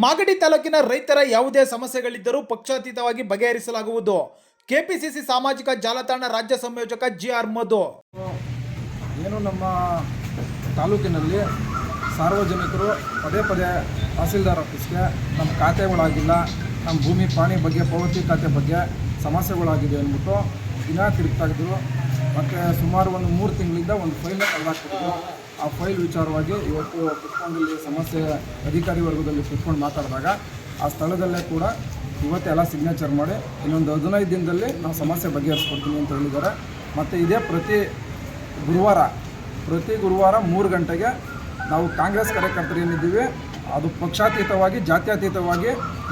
ಮಾಗಡಿ ತಾಲೂಕಿನ ರೈತರ ಯಾವುದೇ ಸಮಸ್ಯೆಗಳಿದ್ದರೂ ಪಕ್ಷಾತೀತವಾಗಿ ಬಗೆಹರಿಸಲಾಗುವುದು. ಕೆಪಿಸಿಸಿ ಸಾಮಾಜಿಕ ಜಾಲತಾಣ ರಾಜ್ಯ ಸಂಯೋಜಕ ಜಿ ಆರ್ ಮಧು. ಏನು ನಮ್ಮ ತಾಲೂಕಿನಲ್ಲಿ ಸಾರ್ವಜನಿಕರು ಪದೇ ಪದೇ ತಹಸೀಲ್ದಾರ್ ಆಫೀಸ್ಗೆ ನಮ್ಮ ಖಾತೆಗಳಾಗಿಲ್ಲ, ನಮ್ಮ ಭೂಮಿ ಪ್ರಾಣಿ ಬಗ್ಗೆ, ಪಾವತಿ ಖಾತೆ ಬಗ್ಗೆ ಸಮಸ್ಯೆಗಳಾಗಿದೆ ಅಂದ್ಬಿಟ್ಟು ದಿನ ತಿರುಗ್ತಾ ಇದ್ದರು ಮತ್ತು ಸುಮಾರು ಒಂದು ಮೂರು ತಿಂಗಳಿಂದ ಒಂದು ಫೈಲ್ ತೆಗೆದಾಕ್ತಿದ್ರು ಆ ಫೈಲ್ ವಿಚಾರವಾಗಿ ಇವತ್ತು ಕುತ್ಕೊಂಡಲ್ಲಿ ಸಮಸ್ಯೆ ಅಧಿಕಾರಿ ವರ್ಗದಲ್ಲಿ ಕುತ್ಕೊಂಡು ಮಾತಾಡಿದಾಗ ಆ ಸ್ಥಳದಲ್ಲೇ ಕೂಡ ಇವತ್ತೆಲ್ಲ ಸಿಗ್ನೇಚರ್ ಮಾಡಿ ಇನ್ನೊಂದು ಹದಿನೈದು ದಿನದಲ್ಲಿ ನಾವು ಸಮಸ್ಯೆ ಬಗೆಹರಿಸ್ಕೊಡ್ತೀನಿ ಅಂತ ಹೇಳಿದ್ದಾರೆ. ಮತ್ತು ಇದೇ ಪ್ರತಿ ಗುರುವಾರ ಪ್ರತಿ ಗುರುವಾರ ಮೂರು ಗಂಟೆಗೆ ನಾವು ಕಾಂಗ್ರೆಸ್ ಕಾರ್ಯಕರ್ತರು ಏನಿದ್ದೀವಿ ಅದು ಪಕ್ಷಾತೀತವಾಗಿ, ಜಾತ್ಯತೀತವಾಗಿ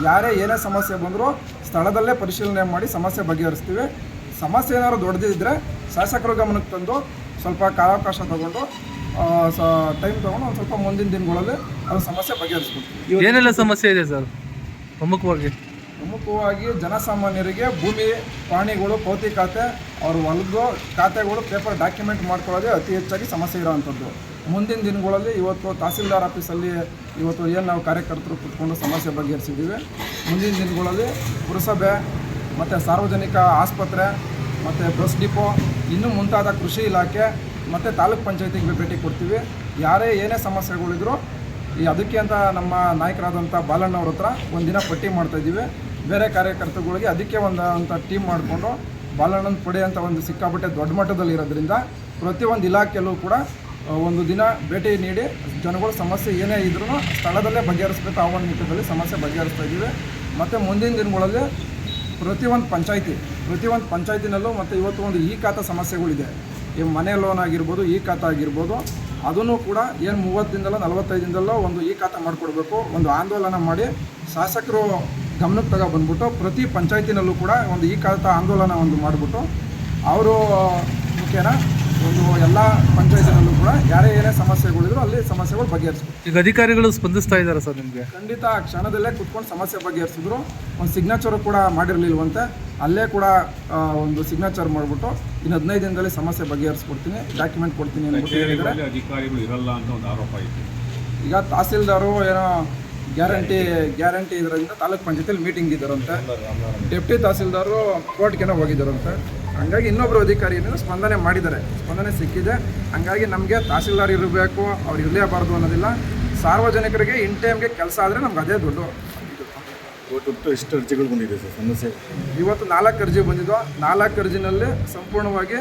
ಯಾರೇ ಏನೇ ಸಮಸ್ಯೆ ಬಂದರೂ ಸ್ಥಳದಲ್ಲೇ ಪರಿಶೀಲನೆ ಮಾಡಿ ಸಮಸ್ಯೆ ಬಗೆಹರಿಸ್ತೀವಿ. ಸಮಸ್ಯೆ ಏನಾದ್ರು ದೊಡ್ಡದಿದ್ದರೆ ಶಾಸಕರ ಗಮನಕ್ಕೆ ತಂದು ಸ್ವಲ್ಪ ಕಾಲಾವಕಾಶ ತಗೊಂಡು ಸ ಟೈಮ್ ತೊಗೊಂಡು ಒಂದು ಸ್ವಲ್ಪ ಮುಂದಿನ ದಿನಗಳಲ್ಲಿ ಅದು ಸಮಸ್ಯೆ ಬಗೆಹರಿಸ್ಕೊಡ್ತೀವಿ ಏನೆಲ್ಲ ಸಮಸ್ಯೆ ಇದೆ ಸರ್? ಪ್ರಮುಖವಾಗಿ. ಪ್ರಮುಖವಾಗಿ ಜನಸಾಮಾನ್ಯರಿಗೆ ಭೂಮಿ ಪ್ರಾಣಿಗಳು ಪೌತಿ ಖಾತೆ ಅವ್ರ ಹೊಲದ್ದು ಖಾತೆಗಳು ಪೇಪರ್ ಡಾಕ್ಯುಮೆಂಟ್ ಮಾಡ್ಕೊಳ್ಳೋದೇ ಅತಿ ಹೆಚ್ಚಾಗಿ ಸಮಸ್ಯೆ ಇರೋವಂಥದ್ದು. ಮುಂದಿನ ದಿನಗಳಲ್ಲಿ ಇವತ್ತು ತಹಸೀಲ್ದಾರ್ ಆಫೀಸಲ್ಲಿ ಇವತ್ತು ಏನು ನಾವು ಕಾರ್ಯಕರ್ತರು ಕುತ್ಕೊಂಡು ಸಮಸ್ಯೆ ಬಗೆಹರಿಸಿದ್ದೀವಿ. ಮುಂದಿನ ದಿನಗಳಲ್ಲಿ ಪುರಸಭೆ ಮತ್ತು ಸಾರ್ವಜನಿಕ ಆಸ್ಪತ್ರೆ ಮತ್ತು ಬಸ್ ಡಿಪೋ ಇನ್ನೂ ಮುಂತಾದ ಕೃಷಿ ಇಲಾಖೆ ಮತ್ತು ತಾಲೂಕ್ ಪಂಚಾಯತಿಗೆ ಭೇಟಿ ಕೊಡ್ತೀವಿ. ಯಾರೇ ಏನೇ ಸಮಸ್ಯೆಗಳಿದ್ರು ಈ ಅದಕ್ಕೆ ಅಂತ ನಮ್ಮ ನಾಯಕರಾದಂಥ ಬಾಲಣ್ಣವ್ರ ಹತ್ರ ಒಂದಿನ ಪಟ್ಟಿ ಮಾಡ್ತಾಯಿದ್ದೀವಿ ಬೇರೆ ಕಾರ್ಯಕರ್ತರುಗಳಿಗೆ ಅದಕ್ಕೆ ಒಂದು ಅಂತ ಟೀಮ್ ಮಾಡಿಕೊಂಡು ಬಾಲಣ್ಣನ ಪಡೆ ಅಂತ ಒಂದು ಸಿಕ್ಕಾಪಟ್ಟೆ ದೊಡ್ಡ ಮಟ್ಟದಲ್ಲಿ ಇರೋದ್ರಿಂದ ಪ್ರತಿಯೊಂದು ಇಲಾಖೆಯಲ್ಲೂ ಕೂಡ ಒಂದು ದಿನ ಭೇಟಿ ನೀಡಿ ಜನಗಳ ಸಮಸ್ಯೆ ಏನೇ ಇದ್ರೂ ಸ್ಥಳದಲ್ಲೇ ಬಗೆಹರಿಸ್ಬೇಕು ಆ ಒಂದು ನಿಟ್ಟಿನಲ್ಲಿ ಸಮಸ್ಯೆ ಬಗೆಹರಿಸ್ತಾ ಇದ್ದೀವಿ. ಮತ್ತು ಮುಂದಿನ ದಿನಗಳಲ್ಲಿ ಪ್ರತಿಯೊಂದು ಪಂಚಾಯಿತಿ ಪ್ರತಿಯೊಂದು ಪಂಚಾಯತಿನಲ್ಲೂ ಮತ್ತು ಇವತ್ತು ಒಂದು ಈ ಖಾತಾ ಸಮಸ್ಯೆಗಳಿದೆ. ಈ ಮನೆ ಲೋನ್ ಆಗಿರ್ಬೋದು ಈ ಖಾತಾ ಆಗಿರ್ಬೋದು ಅದನ್ನು ಕೂಡ ಏನು ಮೂವತ್ತಿಂದಲ್ಲ ನಲವತ್ತೈದು ದಿನದಲ್ಲೋ ಒಂದು ಈ ಖಾತಾ ಮಾಡಿಕೊಡ್ಬೇಕು. ಒಂದು ಆಂದೋಲನ ಮಾಡಿ ಶಾಸಕರು ಗಮನಕ್ಕೆ ತಗೋ ಬಂದ್ಬಿಟ್ಟು ಪ್ರತಿ ಪಂಚಾಯತಿನಲ್ಲೂ ಕೂಡ ಒಂದು ಈ ಖಾತಾ ಆಂದೋಲನ ಒಂದು ಮಾಡಿಬಿಟ್ಟು ಅವರು ಮುಖ್ಯನ ಒಂದು ಎಲ್ಲ ಪಂಚಾಯತಿನಲ್ಲೂ ಕೂಡ ಯಾರೇ ಏನೇ ಸಮಸ್ಯೆಗಳಿದ್ರು ಅಲ್ಲಿ ಸಮಸ್ಯೆಗಳು ಬಗೆಹರಿಸ್ಬೇಕು. ಈಗ ಅಧಿಕಾರಿಗಳು ಸ್ಪಂದಿಸ್ತಾ ಇದ್ದಾರೆ ಸರ್ ನಿಮಗೆ? ಖಂಡಿತ ಆ ಕ್ಷಣದಲ್ಲೇ ಕುತ್ಕೊಂಡು ಸಮಸ್ಯೆ ಬಗೆಹರಿಸಿದ್ರು. ಒಂದು ಸಿಗ್ನೇಚರು ಕೂಡ ಮಾಡಿರಲಿಲ್ವಂತೆ. ಅಲ್ಲೇ ಕೂಡ ಒಂದು ಸಿಗ್ನೇಚರ್ ಮಾಡಿಬಿಟ್ಟು ಇನ್ನು ಹದಿನೈದು ದಿನದಲ್ಲಿ ಸಮಸ್ಯೆ ಬಗೆಹರಿಸ್ಕೊಡ್ತೀನಿ ಡಾಕ್ಯುಮೆಂಟ್ ಕೊಡ್ತೀನಿ ಅಂದ್ಬಿಟ್ಟು ಅಧಿಕಾರಿಗಳು ಇರಲ್ಲ ಅಂತ ಒಂದು ಆರೋಪ ಇತ್ತು ಈಗ ತಹಸೀಲ್ದಾರು ಏನೋ ಗ್ಯಾರಂಟಿ ಗ್ಯಾರಂಟಿ ಇದರಿಂದ ತಾಲೂಕ್ ಪಂಚಾಯತಿಲಿ ಮೀಟಿಂಗ್ ಇದ್ದಾರಂತೆ. ಡೆಪ್ಟಿ ತಹಸೀಲ್ದಾರು ಕೋರ್ಟ್ಗೆನೋ ಹೋಗಿದ್ದಾರಂತೆ. ಹಂಗಾಗಿ ಇನ್ನೊಬ್ಬರು ಅಧಿಕಾರಿ ಏನಿದೆ ಸ್ಪಂದನೆ ಮಾಡಿದ್ದಾರೆ. ಸ್ಪಂದನೆ ಸಿಕ್ಕಿದೆ. ಹಂಗಾಗಿ ನಮಗೆ ತಹಸೀಲ್ದಾರ್ ಇರಬೇಕು ಅವ್ರು ಇರಲೇಬಾರ್ದು ಅನ್ನೋದಿಲ್ಲ. ಸಾರ್ವಜನಿಕರಿಗೆ ಇನ್ ಟೈಮ್ಗೆ ಕೆಲಸ ಆದರೆ ನಮ್ಗೆ ಅದೇ ದುಡ್ಡು. ಒಟ್ಟು ಎಷ್ಟು ಅರ್ಜಿಗಳು ಬಂದಿದೆ ಸರ್ ಸಮಸ್ಯೆ? ಇವತ್ತು ನಾಲ್ಕು ಅರ್ಜಿ ಬಂದಿದ್ದು. ನಾಲ್ಕು ಅರ್ಜಿನಲ್ಲಿ ಸಂಪೂರ್ಣವಾಗಿ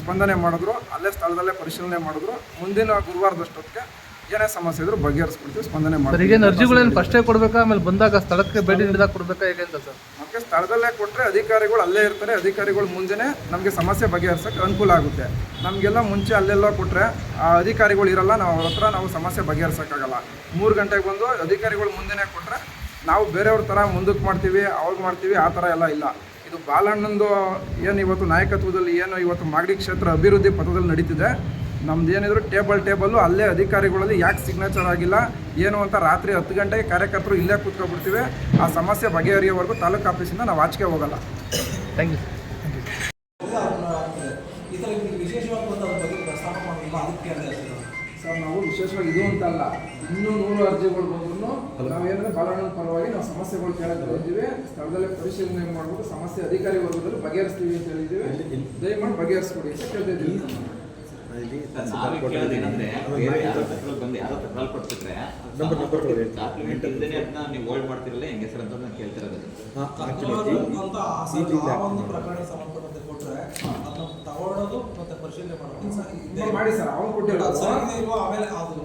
ಸ್ಪಂದನೆ ಮಾಡಿದ್ರು. ಅಲ್ಲೇ ಸ್ಥಳದಲ್ಲೇ ಪರಿಶೀಲನೆ ಮಾಡಿದ್ರು. ಮುಂದಿನ ಗುರುವಾರದಷ್ಟೊತ್ತಿಗೆ ಏನೇ ಸಮಸ್ಯೆ ಇದ್ರು ಬಗೆಹರಿಸ್ಬಿಡ್ತೀವಿ ಸ್ಪಂದನೆ ಮಾಡ್ತೀವಿ. ಮಾಡಿ ಈಗೇನು ಅರ್ಜಿಗಳೇನು ಫಸ್ಟೇ ಕೊಡಬೇಕಾ? ಆಮೇಲೆ ಬಂದಾಗ ಸ್ಥಳಕ್ಕೆ ಭೇಟಿ ನೀಡಿದಾಗ ಕೊಡಬೇಕಾ? ಹೇಗೆ ಅಂತ ಸರ್? ನಮಗೆ ಸ್ಥಳದಲ್ಲೇ ಕೊಟ್ಟರೆ ಅಧಿಕಾರಿಗಳು ಅಲ್ಲೇ ಇರ್ತಾರೆ. ಅಧಿಕಾರಿಗಳು ಮುಂದೆನೇ ನಮಗೆ ಸಮಸ್ಯೆ ಬಗೆಹರಿಸೋಕ್ಕೆ ಅನುಕೂಲ ಆಗುತ್ತೆ. ನಮಗೆಲ್ಲ ಮುಂಚೆ ಅಲ್ಲೆಲ್ಲ ಕೊಟ್ಟರೆ ಆ ಅಧಿಕಾರಿಗಳು ಇರಲ್ಲ. ನಾವು ಅವ್ರ ಹತ್ರ ನಾವು ಸಮಸ್ಯೆ ಬಗೆಹರಿಸೋಕ್ಕಾಗಲ್ಲ. ಮೂರು ಗಂಟೆಗೆ ಬಂದು ಅಧಿಕಾರಿಗಳು ಮುಂದೆನೇ ಕೊಟ್ಟರೆ ನಾವು ಬೇರೆಯವ್ರ ಥರ ಮುಂದಕ್ಕೆ ಮಾಡ್ತೀವಿ ಅವ್ರಿಗೆ ಮಾಡ್ತೀವಿ ಆ ಥರ ಎಲ್ಲ ಇಲ್ಲ ಇದು ಬಾಲಣ್ಣಂದು ಏನು ಇವತ್ತು ನಾಯಕತ್ವದಲ್ಲಿ ಏನು ಇವತ್ತು ಮಾಗಡಿ ಕ್ಷೇತ್ರ ಅಭಿವೃದ್ಧಿ ಪಥದಲ್ಲಿ ನಡೀತಿದೆ ನಮ್ದು ಏನಿದ್ರು ಟೇಬಲ್ ಟೇಬಲ್ಲು ಅಲ್ಲೇ ಅಧಿಕಾರಿಗಳಲ್ಲಿ ಯಾಕೆ ಸಿಗ್ನೇಚರ್ ಆಗಿಲ್ಲ ಏನು ಅಂತ ರಾತ್ರಿ ಹತ್ತು ಗಂಟೆಗೆ ಕಾರ್ಯಕರ್ತರು ಇಲ್ಲೇ ಕೂತ್ಕೊಬಿಡ್ತೀವಿ ಆ ಸಮಸ್ಯೆ ಬಗೆಹರಿಯೋವರೆಗೂ ತಾಲೂಕು ಆಫೀಸಿಂದ ನಾವು ಆಚೆಗೆ ಹೋಗಲ್ಲ ಥ್ಯಾಂಕ್ ಯು. ಸರ್ ನಾವು ವಿಶೇಷವಾಗಿ ಇದು ಅಂತಲ್ಲ ಇನ್ನೂ ನೂರು ಅರ್ಜಿಗಳು ಬಂದ್ರು ನಾವೇನಂದ್ರೆ ಬಾಲಣ್ಣನ ಪರವಾಗಿ ನಾವು ಸಮಸ್ಯೆಗಳು ಕೇಳಕ್ಕೆ ಬಂದಿದ್ದೀವಿ. ಸ್ಥಳದಲ್ಲೇ ಪರಿಶೀಲನೆ ಮಾಡ್ಬಿಟ್ಟು ಸಮಸ್ಯೆ ಅಧಿಕಾರಿ ವರ್ಗದಲ್ಲಿ ಬಗೆಹರಿಸ್ತೀವಿ ಅಂತ ಹೇಳಿದ್ದೀವಿ. ದಯಮಾಡಿ ಬಗೆಹರಿಸ್ಕೊಡಿ ಅಂತ ಕೇಳ್ತಿದ್ದೀವಿ ತಗೊಳ್ಳೋದು ಮತ್ತೆ ಪರಿಶೀಲನೆ ಮಾಡೋದು. ಮಾಡಿ ಸರ್ ಅವ್ನು ಆಮೇಲೆ ಅದು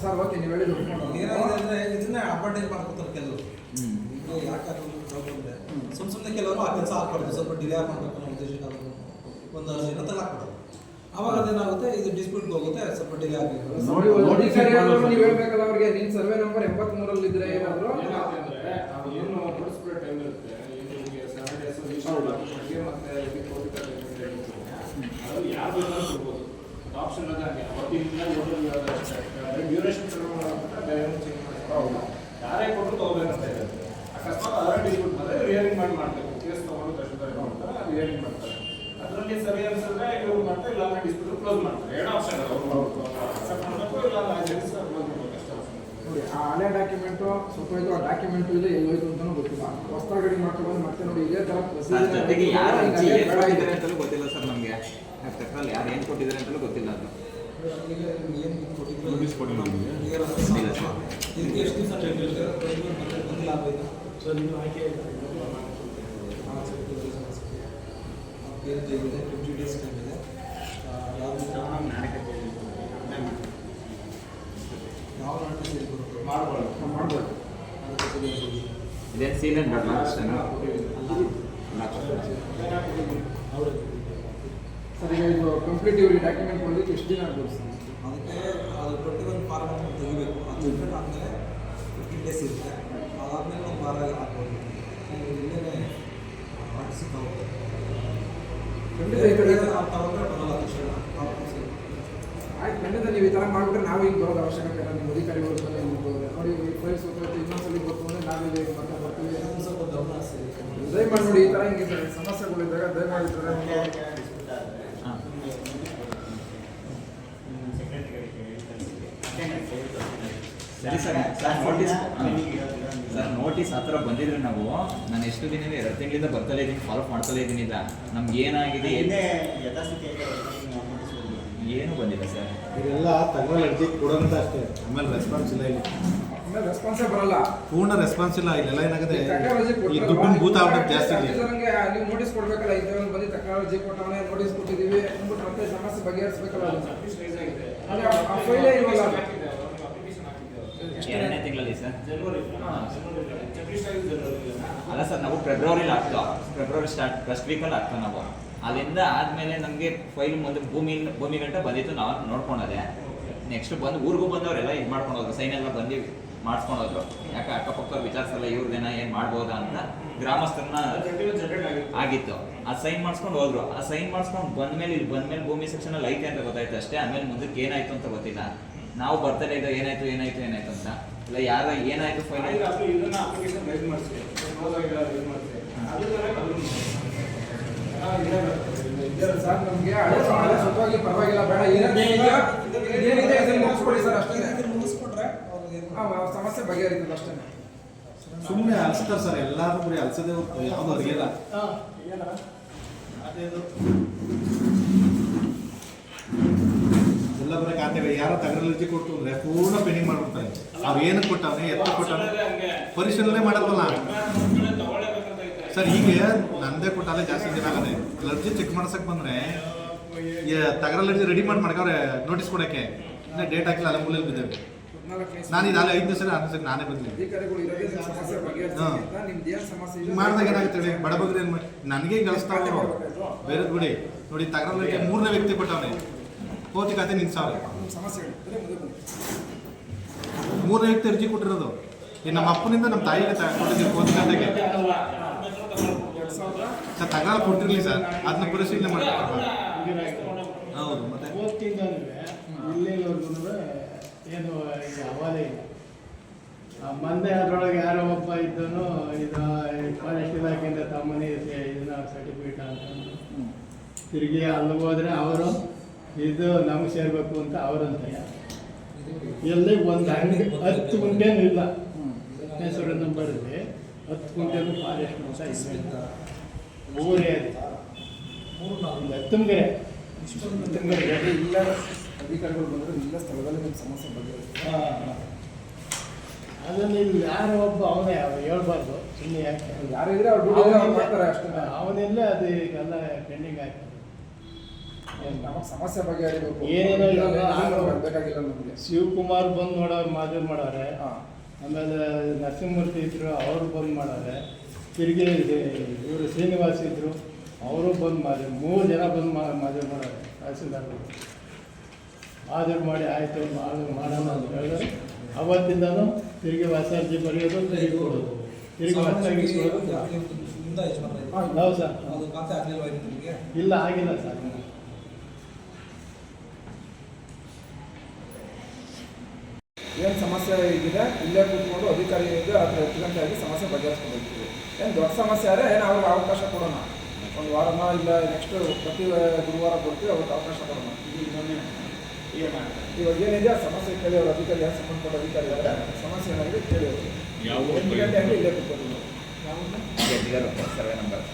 ಸರ್ ಓಕೆ ನೀವು ಹೇಳಿದ್ರು. ಏನಾಗಿದೆ ಅಂದ್ರೆ ಇದನ್ನೇ ಅಡ್ವಾಂಟೇಜ್ ಮಾಡ್ಕೊತಾರೆ ಕೆಲವರು. ಇನ್ನು ಯಾಕೆ ಅದು ಪ್ರಾಬ್ಲಮ್ ಸುಮ್ ಸುಮ್ಮನೆ ಕೆಲವರು ಆ ಕೆಲಸ ಹಾಕ್ಬಾರ್ದು ಸ್ವಲ್ಪ ಡಿಲೇ ಮಾಡಬೇಕು ಅನ್ನೋ ಉದ್ದೇಶಕ್ಕಾದ್ರು ಒಂದು ಅರ್ಜಿನ ತಗೊಳಕ್ಬಿಡೋದು ಅವಾಗ ಅದೇನಾಗುತ್ತೆ ಇದು ಡಿಸ್ಪ್ಯೂಟ್ಗೆ ಹೋಗುತ್ತೆ ಸ್ವಲ್ಪ ಡಿಲೇ ಆಗಿ ನೋಡಿ ಆದವ್ರು ನೀವು ಹೇಳ್ಬೇಕಲ್ಲ ಅವ್ರಿಗೆ ನಿನ್ ಸರ್ವೆ ನಂಬರ್ ಎಂಬತ್ಮೂರಲ್ಲಿ ಇದ್ರೆ ಏನಾದ್ರು? ಯಾರೇ ಕೊಟ್ಟರು ತಗೋಬೇಕಂತ ಇದೆ ಅಕಸ್ಮಾತ್ ಅದರ ಡಿಸ್ಪ್ಯೂಟ್ ಬಂದರೆ ರಿಯರಿಂಗ್ ಮಾಡಿ ಮಾಡಬೇಕು. ಕೇಸ್ ತಗೊಂಡು ತಹಶೀಲ್ದಾರ್ ಮಾಡ್ತಾರೆ? ಅದು ರಿಯರಿಂಗ್ ಮಾಡ್ತಾರೆ. ಅದರಲ್ಲಿ ಸರಿ ಅನ್ಸಿದ್ರೆ ಇವ್ರು ಮಾಡ್ತಾರೆ ಇಲ್ಲ ಡಿಸ್ಪ್ಯೂಟ್ ಕ್ಲೋಸ್ ಮಾಡ್ತಾರೆ. ಎರಡು ಆಪ್ಷನ್ ಅವ್ರು ಅಕ್ಸೆಪ್ಟ್ ಮಾಡಬೇಕು. ಇಲ್ಲ ಕ್ಲೋಸ್ ಮಾಡಬೇಕು. ನೋಡಿ ಆ ಹಳೆ ಡಾಕ್ಯುಮೆಂಟ್ ಡಾಕ್ಯುಮೆಂಟು ಇದು ಆ ಡಾಕ್ಯುಮೆಂಟು ಇದೆ ಎಲ್ಲೋಯ್ತು ಅಂತಲೂ ಗೊತ್ತಿಲ್ಲ. ಹೊಸ್ದಾಗಿ ರೆಡಿ ಮಾಡ್ಕೊಂಡು ಮತ್ತೆ ನೋಡಿ ಇದೇ ತರ ಯಾರು. ಅಂತಲೂ ಗೊತ್ತಿಲ್ಲ. ತಕ್ಕಲ್ಲಿ ಯಾರು ಏನು ಕೊಟ್ಟಿದ್ದಾರೆ ಅಂತಲೂ ಗೊತ್ತಿಲ್ಲ ಅದು. ಟ್ವೆಂಟಿ ಡೇಸ್ ಟೈಮ್ ಇದೆ? ಯಾವ ಮಾಡಬಾರ್ದು ಮಾಡ್ಬೋದು. ಇದೇನು ಸೀನಿಯರ್ ಡಾಕ್ಟರ್ ಅಷ್ಟೇನಾ ಅಲ್ಲ ಕಂಪ್ಲೀಟ್ ಇವ್ರಿಗೆ ಡಾಕ್ಯುಮೆಂಟ್ ಕೊಡೋದಕ್ಕೆ ಎಷ್ಟು ದಿನ ಆಗ್ಬೋದು ಸರ್? ಅದಕ್ಕೆ ಅದು ಪ್ರತಿ ಒಂದು ಫಾರ್ಮ್ ಅನ್ನು ತೆಗಿಬೇಕು. ಅದು ಸಬ್ಮಿಟ್ ಆದಮೇಲೆ ಫಿಫ್ಟೀನ್ ಡೇಸ್ ಇರುತ್ತೆ. ಅದಾದಮೇಲೆ ಒಂದು ವಾರ ಆಗ್ಬೋದು. ಇಲ್ಲೇ ಪಾರ್ಟಿಸಿಪ್ ತಗೋಬೋದು ಖಂಡಿತ ಈ ಕಡೆ ನಾವು ತಗೊಂಡ್ರೆ ಬರಲ್ಲ ತಕ್ಷಣ ಆಯ್ತು ಖಂಡಿತ ನೀವು ಈ ಥರ ಮಾಡಿಬಿಟ್ರೆ ನಾವು ಈಗ ಬರೋದು ಅವಶ್ಯಕತೆ ಇಲ್ಲ. ನಿಮ್ಮ ಅಧಿಕಾರಿಗಳು. ನೋಡಿ ಈ ಫೈಲ್ಸ್ ಹೋಗ್ತೈತೆ ಇನ್ನೊಂದ್ಸಲಿ ಗೊತ್ತು ಅಂದರೆ ನಾವೇ ಮತ್ತೆ ಬರ್ತೀವಿ. ಸ್ವಲ್ಪ ಗಮನ ಹರಿಸಿ ದಯಮಾಡಿ ನೋಡಿ ಈ ಥರ ಹಿಂಗೆ ಸಮಸ್ಯೆಗಳಿದ್ದಾಗ ದಯಮಾಡಿ ಈ ಥರ ನೀವು ಸರಿ ನೋಟಿಸ್ ಸರ್ ನೋಟಿಸ್ ಆ ಥರ ಬಂದಿದ್ರೆ ನಾವು ನಾನು ಎಷ್ಟು ದಿನ ಎರಡು ತಿಂಗಳಿಂದ ಬರ್ತಲೇ ಇದ್ದೀನಿ ಫಾಲೋ ಮಾಡ್ತಲೇ ಇದ್ದೀನಿ ಇಲ್ಲ ನಮ್ಗೆ ಏನಾಗಿದೆ? ಏನು ಏನು ಬಂದಿಲ್ಲ ಸರ್. ಇದೆಲ್ಲ ತಗೊಳ್ಳಿ ಅರ್ಜಿ ಕೊಡೋಂತ ಅಷ್ಟೇ. ಆಮೇಲೆ ರೆಸ್ಪಾನ್ಸ್ ಇಲ್ಲ ಇಲ್ಲಿ. ಆಮೇಲೆ ರೆಸ್ಪಾನ್ಸೇ ಬರಲ್ಲ. ಪೂರ್ಣ ರೆಸ್ಪಾನ್ಸ್ ಇಲ್ಲ ಇಲ್ಲೆಲ್ಲ ಏನಾಗುತ್ತೆ ಈ ದುಡ್ಡಿನ ಭೂತ ಆಗ್ಬಿಟ್ಟು ಜಾಸ್ತಿ ನೀವು ನೋಟಿಸ್ ಕೊಡ್ಬೇಕಲ್ಲ ಇಂಥವ್ನು ಬಂದು ಟೆಕ್ನಾಲಜಿ ಕೊಟ್ಟವನೇ ನೋಟಿಸ್ ಕೊಟ್ಟಿದ್ದೀವಿ. ಅಂದ್ಬಿಟ್ಟು ಮತ್ತೆ ಸಮಸ್ಯೆ ಬಗೆಹರಿಸ್ಬೇಕಲ್ಲ ಆಗಿದೆ. ಅದೇ ಫೈಲೇ ಇಲ್ವಲ್ಲ ಅದು. ಎರಡನೇ ತಿಂಗಳಲ್ಲಿ ಸರ್ ಜನವರಿ ಚೆಕ್ ಜನವರಿ ಅಲ್ಲ ಸರ್ ನಾವು ಫೆಬ್ರವರಿಲಿ ಆಗ್ತೋ ಫೆಬ್ರವರಿ ಸ್ಟಾರ್ಟ್ ಫಸ್ಟ್ ವೀಕಲ್ಲಿ ಹಾಕ್ತೋ ನಾವು. ಅಲ್ಲಿಂದ ಆದಮೇಲೆ ನಮಗೆ ಫೈಲ್ ಮುಂದೆ ಭೂಮಿ ಭೂಮಿ ಗಂಟೆ ಬಂದಿತ್ತು ನಾವು ನೋಡ್ಕೊಂಡದೆ. ನೆಕ್ಸ್ಟ್ ಬಂದು ಊರಿಗೂ ಬಂದವರೆಲ್ಲ ಇದು ಮಾಡ್ಕೊಂಡು ಹೋದ್ರು ಸೈನ್ ಎಲ್ಲ ಬಂದು ಮಾಡ್ಸ್ಕೊಂಡು ಹೋದ್ರು. ಯಾಕೆ ಅಕ್ಕಪಕ್ಕ ವಿಚಾರಿಸಲ್ಲ ಇವ್ರದ್ದೇನ ಏನು ಮಾಡ್ಬೋದಾ ಅಂತ ಗ್ರಾಮಸ್ಥರನ್ನ ಆಗಿತ್ತು. ಆ ಸೈನ್ ಮಾಡಿಸ್ಕೊಂಡು ಹೋದ್ರು. ಆ ಸೈನ್ ಮಾಡಿಸ್ಕೊಂಡು ಬಂದ್ಮೇಲೆ ಇಲ್ಲಿ ಬಂದ್ಮೇಲೆ ಭೂಮಿ ಸೆಕ್ಷನ್ ಅಲ್ಲಿ ಐತೆ ಅಂತ ಗೊತ್ತಾಯ್ತು ಅಷ್ಟೇ ಆಮೇಲೆ ಮುಂದಕ್ಕೆ ಏನಾಯ್ತು ಅಂತ ಗೊತ್ತಿಲ್ಲ. ನಾವು ಬರ್ತಾರೆ ಇದ್ದೋ ಏನಾಯ್ತು ಏನಾಯ್ತು ಏನಾಯ್ತು ಅಂತ. ಇಲ್ಲ ಯಾರ ಏನಾಯ್ತು ಫೈನಲ್ ಅದು ಇದನ್ನ ಅಪ್ಲಿಕೇಶನ್ ರೈಸ್ ಮಾಡಿಸಿ ಕ್ಲೋಸ್ ಆಗಿಲ್ಲ ರೈಸ್ ಮಾಡಿಸಿ ಸರ್, ಸರ್ ನಮಗೆ ಹಳೆ ಹಳೆ ಸುತ್ತವಾಗಿ ಪರವಾಗಿಲ್ಲ ಬೇಡ. ಏನಿದೆ ಮುಗಿಸ್ಕೊಡಿ ಸರ್ ಅಷ್ಟೇ. ಇದನ್ನ ಆ ಸಮಸ್ಯೆ ಬಗೆಹರಿತದೆ ಅಷ್ಟೇ. ಸುಮ್ಮನೆ ಅಲ್ಸ್ತಾರೆ ಸರ್ ಎಲ್ಲರೂ ಬರೀ ಅಲ್ಸದೆ ಯಾವ್ದು ಅದೇ ಎಲ್ಲ ಬರೀ ಖಾತೆಗಳು ಯಾರ ತಗರಲ್ಲಿ ಕೊಟ್ಟು ಅಂದ್ರೆ ಪೂರ್ಣ ಪೆಂಡಿಂಗ್ ಮಾಡ್ಬಿಡ್ತಾರೆ. ಅವ್ರು ಏನಕ್ಕೆ ಕೊಟ್ಟವನೆ ಎತ್ತ ಕೊಟ್ಟವನೆ? ಪರಿಶೀಲನೆ ಮಾಡಲ್ವಲ್ಲ? ಸರ್ ಹೀಗೆ ನಂದೇ ಕೊಟ್ಟಾಲೆ ಜಾಸ್ತಿ ದಿನ ಆಗದೆ. ಅರ್ಜಿ ಚೆಕ್ ಮಾಡ್ಸಕ್ ಬಂದ್ರೆ ತಗರಲ್ಲಿ ಅರ್ಜಿ ರೆಡಿ ಮಾಡಿ ಮಾಡ್ಕವ್ರೆ ನೋಟಿಸ್ ಕೊಡಕ್ಕೆ. ಇನ್ನ ಡೇಟ್ ಹಾಕಿಲ್ಲ ಅಲ್ಲ ಮೂಲೆಯಲ್ಲಿ ಬಿದ್ದೇವೆ. ನಾನು ಇದು ಅಲ್ಲ ಐದು ದಿವಸ ಆರು ದಿವಸಕ್ಕೆ ನಾನೇ ಬಂದಿಲ್ಲ ಮಾಡ್ದಾಗ ಏನಾಗುತ್ತೆ ಹೇಳಿ ಬಡಬಗ್ರಿ ಏನ್ ಮಾಡಿ ನನಗೆ ಕಳಿಸ್ತಾ ಬೇರೆದ್ ಬಿಡಿ. ನೋಡಿ ತಗರಲ್ಲಿ ಮೂರನೇ ವ್ಯಕ್ತಿ ಕೊಟ್ಟವನೆ. ಕೋತಿ ಖಾತೆ ನಿಲ್ಸಾವ್ರೆ ಸಾವಿರ ಮೂರನೇ ವ್ಯಕ್ತಿ ಅರ್ಜಿ ಕೊಟ್ಟಿರೋದು. ಈ ನಮ್ಮ ಅಪ್ಪನಿಂದ ನಮ್ಮ ತಾಯಿಗೆ ಕೊಟ್ಟಿದ್ದೀವಿ ಕೋತಿ ಖಾತೆಗೆ ಸರ್ ತಗರ ಕೊಟ್ಟಿರಲಿ ಸರ್. ಅದನ್ನ ಪರಿಶೀಲನೆ ಮಾಡ್ಬೇಕು ಹೌದು, ಮತ್ತೆ? ಏನು ಈಗ ಹವಾಲೆ ಮೊನ್ನೆ ಅದರೊಳಗೆ ಯಾರೋ ಒಬ್ಬ ಇದ್ದನು, ಇದು ಫಾರೆಸ್ಟ್ ಇಲಾಖೆಯಿಂದ ತಮ್ಮನೇ ಇದನ್ನ ಸರ್ಟಿಫಿಕೇಟ್ ಅಂತ ತಿರುಗಿ ಅಲ್ಲಿಗೆ ಹೋದ್ರೆ ಅವರು ಇದು ನಮಗೆ ಸೇರಬೇಕು ಅಂತ ಅವರಂತ. ಎಲ್ಲಿ ಒಂದು ಹಂಗೆ ಹತ್ತು ಗುಂಟೆನೂ ಇಲ್ಲ. ಹೆಸರು ನಂಬರಲ್ಲಿ ಹತ್ತು ಗುಂಟೆನೂ ಫಾರೆಸ್ಟ್ ಅಂತ ಇದೆ. ಊರೇ ಒಂದು ಹತ್ತುಂಗೆರೆ ಇಲ್ಲ ಅಧಿಕಾರಿಗಳು ಬಂದರೆ ಇಲ್ಲ ಸ್ಥಳದಲ್ಲಿ ನಿಮ್ಮ ಸಮಸ್ಯೆ ಬಗೆಹರಿಸ್ತದೆ ಅದನ್ನ ಇಲ್ಲಿ ಯಾರೋ ಒಬ್ಬ ಅವನೇ ಅವ್ರು ಹೇಳ್ಬಾರ್ದು. ಸುಮ್ಮನೆ ಯಾಕೆ? ಯಾರಿದ್ರೆ ಅವ್ರು ಮಾಡ್ತಾರೆ ಅಷ್ಟೇ. ಅವನೆಲ್ಲ ಅದು ಈಗೆಲ್ಲ ಪೆಂಡಿಂಗ್ ಆಗ್ತದೆ ನಮಗೆ ಸಮಸ್ಯೆ ಬಗ್ಗೆ ಏನೇನೋ ಬೇಕಾಗಿಲ್ಲ ನಮಗೆ. ಶಿವಕುಮಾರ್ ಬಂದು ಮಾಡ ಮಾದರಿ ಮಾಡಾರೆ ಹಾಂ. ಆಮೇಲೆ ನರಸಿಂಹಮೂರ್ತಿ ಇದ್ರು ಅವರು ಬಂದ್ ಮಾಡವ್ರೆ. ತಿರುಗಿ ಇವರು ಶ್ರೀನಿವಾಸ್ ಇದ್ರು ಅವರು ಬಂದ್ ಮಾಡಿ ಮೂರು ಜನ ಬಂದು ಮಾದರಿ ಮಾಡವ್ರೆ ತಹಸೀಲ್ದಾರ್ಗಳು. ಮಾದರಿ ಮಾಡಿ ಆಯಿತು ಮಾಡು ಮಾಡೋಣ ಅಂತ ಹೇಳಿದ್ರೆ ಅವತ್ತಿಂದನೂ ತಿರುಗಿ ಹೊಸ ಅರ್ಜಿ ಬರೆಯೋದು ತಿರುಗಿ ಕೊಡೋದು. ತಿರುಗಿ ಹೊಸಾಗಿ ಕೊಡೋದು. ಹೌದು ಸರ್. ಇಲ್ಲ ಆಗಿಲ್ಲ ಸರ್. ಏನು ಸಮಸ್ಯೆ ಇದೆ ಇಲ್ಲೇ ಕೂತ್ಕೊಂಡು ಅಧಿಕಾರಿ ಅದರ ಆಗಿ ಸಮಸ್ಯೆ ಬಗೆಹರಿಸ್ಕೊಂಡಿರ್ತೀವಿ ಏನು ದೊಡ್ಡ ಸಮಸ್ಯೆ ಆದರೆ ಏನು ಅವ್ರಿಗೆ ಅವಕಾಶ ಕೊಡೋಣ. ಒಂದು ವಾರನ ಇಲ್ಲ ನೆಕ್ಸ್ಟ್ ಪ್ರತಿ ಗುರುವಾರ ಕೊಡ್ತೀವಿ ಅವ್ರಿಗೆ ಅವಕಾಶ ಕೊಡೋಣ. ಇವಾಗ ಏನಿದೆ ಆ ಸಮಸ್ಯೆ ಕೇಳಿ ಅವ್ರ ಅಧಿಕಾರಿ ಯಾರು ಸಂಬಂಧಪಟ್ಟ ಅಧಿಕಾರಿ ಸಮಸ್ಯೆ ಏನಾಗಿದೆ ಕೇಳಿ ಅವರು? ಇಲ್ಲೇ ಕೂತ್ಕೊಂಡು ಸರ್ವೆ ನಂಬರ್.